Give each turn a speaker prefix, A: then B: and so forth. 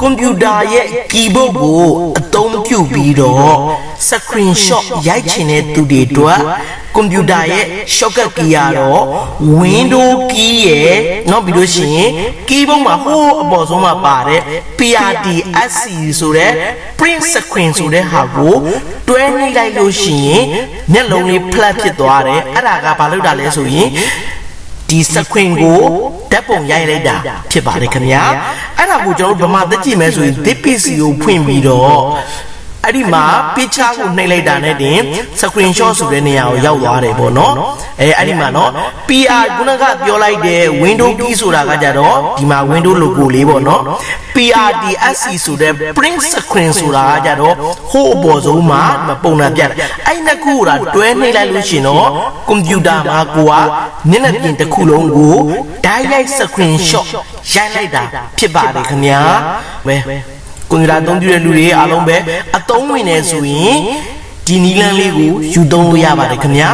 A: ကွန်ပျူတာရဲ့ keyboard ကိုအသုံးပြုပြီးတော့ screenshot ရိုက်ချင်တဲ့သူတွေအတွက်ကွန်ပျူတာရဲ့ shortcut key ကတော့ window key ရဲ့เนาะပြီးလို့ရှိရင် keyboard မှာဟိုးအပေါ်ဆုံးမှာပါတဲ့ PRTSC ဆိုတဲ့ print screen ဆိုတဲ့ဟာကိုတွဲနှိပ်လိုက်လို့ရှိရင်မျက်လုံးလေး flat ဖြစ်သွားတယ်အဲ့ဒါကဘာလို့တာလဲဆိုရင် ဒီစခွင်ကိုဓာတ်ပုံရိုက်လိုက်တာဖြစ်ပါတယ်ခင်ဗျာ အဲ့ဒါကိုကျွန်တော်တို့ဗမာသက်ကြည့်မယ်ဆိုရင် DPC ကိုဖွင့်ပြီးတော့ အဲ့ဒီမှာ picture ကိုနှိပ်လိုက်တာနဲ့တင် screenshot ဆိုတဲ့နေရာကိုရောက်သွားတယ်ပေါ့နော်အဲအဲ့ဒီမှာနော် PR ခုနကပြောလိုက်တဲ့ window key ဆိုတာကကြတော့ဒီမှာ window logo လေးပေါ့နော် PRDSC ဆိုတဲ့ print screen ဆိုတာကကြတော့ဟိုးအပေါ်ဆုံးမှာဒီမှာပုံစံပြတယ်အဲ့နှစ်ခုကတွဲနှိပ်လိုက်လို့ရှိရင်တော့ကွန်ပျူတာမှာကိုကမျက်နှာပြင်တစ်ခုလုံးကို direct screenshot ရိုက်လိုက်တာဖြစ်ပါတယ်ခင်ဗျာပဲ ကွန်ပျူတာအသုံးပြုတဲ့လူတွေအားလုံးပဲအသုံးဝင်နေဆိုရင်ဒီနီလန်းလေးကိုယူသုံးလို့ရပါတယ်ခင်ဗျာ